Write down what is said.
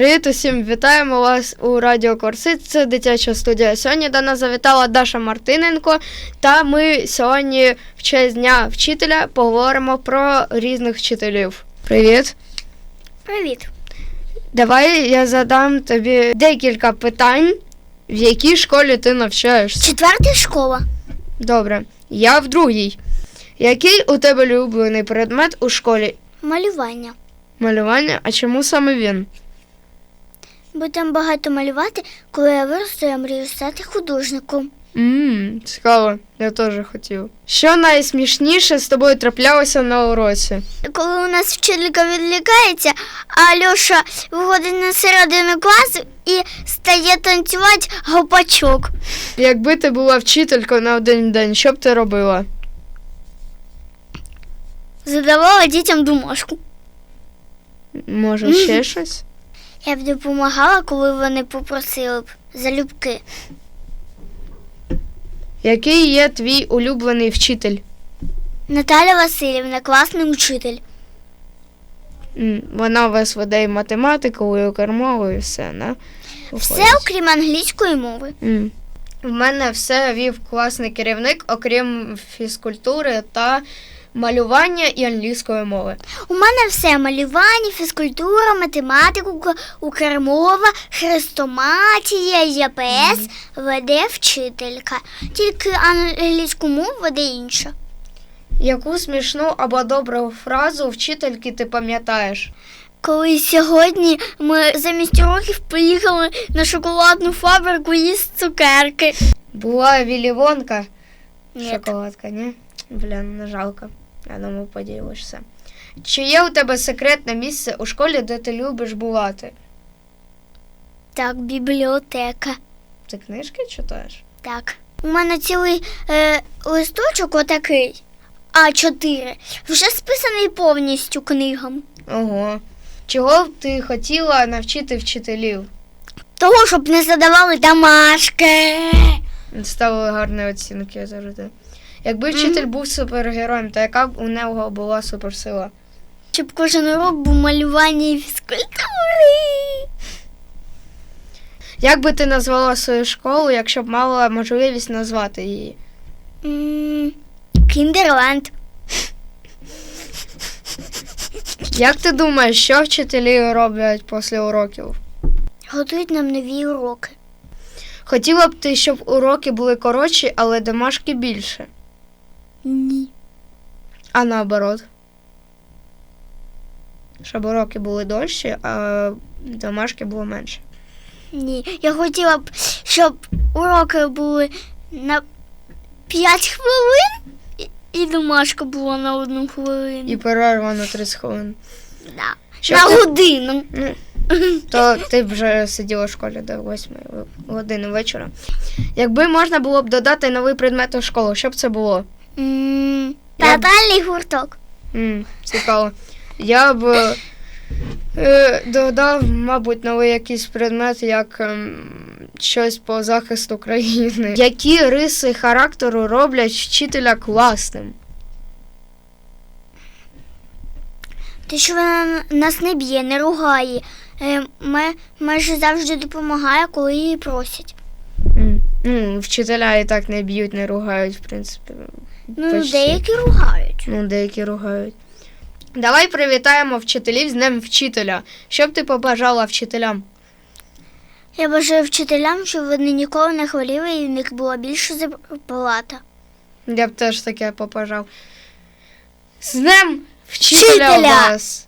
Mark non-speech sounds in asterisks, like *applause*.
Привіт усім! Вітаємо вас у Радіо Корсит. Це дитяча студія. Сьогодні до нас завітала Даша Мартиненко, та ми сьогодні в честь дня вчителя поговоримо про різних вчителів. Привіт! Привіт. Давай я задам тобі декілька питань, в якій школі ти навчаєшся. Четверта школа. Добре, я в другій. Який у тебе улюблений предмет у школі? Малювання. Малювання, а чому саме він? Там багато малювати, коли я виросту, я мрію стати художником. Ммм, цікаво, я теж хотів. Що найсмішніше з тобою траплялося на уроці? Коли у нас вчителька відлікається, а Льоша виходить на середину класу і стає танцювати гопачок. Якби ти була вчителькою на один день, що б ти робила? Задавала дітям домашку. Може, ще щось? Я б допомагала, коли вони попросили б залюбки. Який є твій улюблений вчитель? Наталя Васильівна, класний учитель. М, Вона вас веде і математику, і окремову, і все, не? Все, окрім англійської мови. М. В мене все вів класний керівник, окрім фізкультури та малювання і англійської мови. У мене все малювання, фізкультура, математика, ук- укрмова, хрестоматія, ЄПС веде вчителька. Тільки англійську мову веде інша. Яку смішну або добру фразу вчительки ти пам'ятаєш? Коли сьогодні ми замість уроків поїхали на шоколадну фабрику їсти цукерки. Була вілівонка. Шоколадка, ні? Блін, не жалко. Думаю, поділишся. Чи є у тебе секретне місце у школі, де ти любиш бувати? Так, бібліотека. Ти книжки читаєш? Так. У мене цілий е, листочок отакий, А4, вже списаний повністю книгам. Ого. Чого б ти хотіла навчити вчителів? Того, щоб не задавали домашки. Ставили гарні оцінки завжди. Якби вчитель був супергероєм, то яка б у нього була суперсила? Щоб кожен урок був малювання і фізкультури. Як би ти назвала свою школу, якщо б мала можливість назвати її? М, Кіндерленд. Як ти думаєш, що вчителі роблять після уроків? Готують нам нові уроки. Хотіла б ти, щоб уроки були коротші, але домашки більше, Ні. а наоборот. Щоб уроки були довші, а домашки було менше. Ні. Я хотіла б, щоб уроки були на 5 хвилин і, домашка була на одну хвилину. І перерва на 30 хвилин. Да. Щоб на ти- годину. Ну, *laughs* то ти б вже сиділа в школі до 8 години вечора. Якби можна було б додати новий предмет у школу, що б це було? М, Я гурток. М, цікаво. Я б е, додав, мабуть, новий якийсь предмет, як ем, щось по захисту країни. *laughs* Які риси характеру роблять вчителя класним? Те, що вона нас не б'є, не ругає. Е, Ми, майже завжди допомагає, коли її просять. Ну, вчителя і так не б'ють, не ругають, в принципі. Ну, Почти. деякі ругають. Ну, деякі ругають. Давай привітаємо вчителів з Днем вчителя. Що б ти побажала вчителям? Я бажаю вчителям, щоб вони ніколи не хворіли і в них була більша зарплата. Я б теж таке побажав. З Днем вчителя, Вчителя! вас!